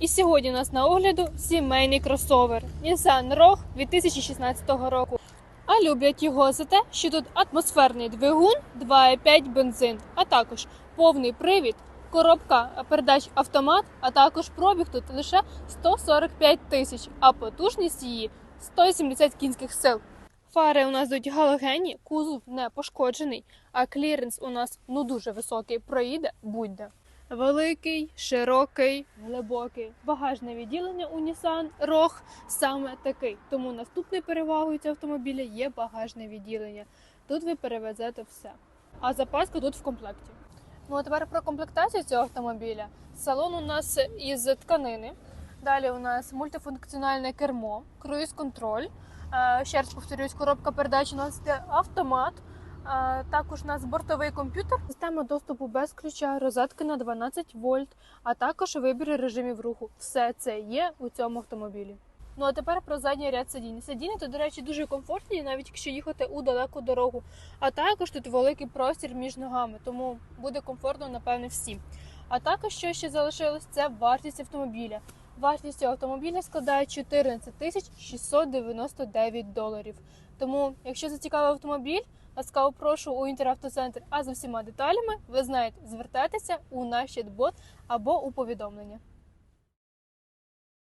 І сьогодні у нас на огляду сімейний кросовер Nissan Rogue 2016 року. А люблять його за те, що тут атмосферний двигун 2,5 бензин, а також повний привід, коробка передач автомат, а також пробіг тут лише 145 тисяч, а потужність її 170 кінських сил. Фари у нас йдуть галогенні, кузов не пошкоджений, а кліренс у нас ну дуже високий, проїде будь-де. Великий, широкий, глибокий. Багажне відділення у Nissan Rogue саме такий. Тому наступною перевагою цього автомобіля є багажне відділення. Тут ви перевезете все. А запаска тут в комплекті. Ну а тепер про комплектацію цього автомобіля. Салон у нас із тканини. Далі у нас мультифункціональне кермо, круїз-контроль. Е, Ще раз повторюсь, коробка передач у нас йде автомат. Також у нас бортовий комп'ютер, система доступу без ключа, розетки на 12 вольт, а також вибір режимів руху. Все це є у цьому автомобілі. Ну а тепер про задній ряд сидінь. Сидіння тут, до речі, дуже комфортні, навіть якщо їхати у далеку дорогу. А також тут великий простір між ногами, тому буде комфортно, напевне, всім. А також що ще залишилось, це вартість автомобіля. Вартість цього автомобіля складає 14 тисяч 699 доларів. Тому, якщо зацікавив автомобіль, ласкаво прошу у інтеравтоцентр. А за всіма деталями ви знаєте, звертайтеся у наш чат-бот або у повідомлення.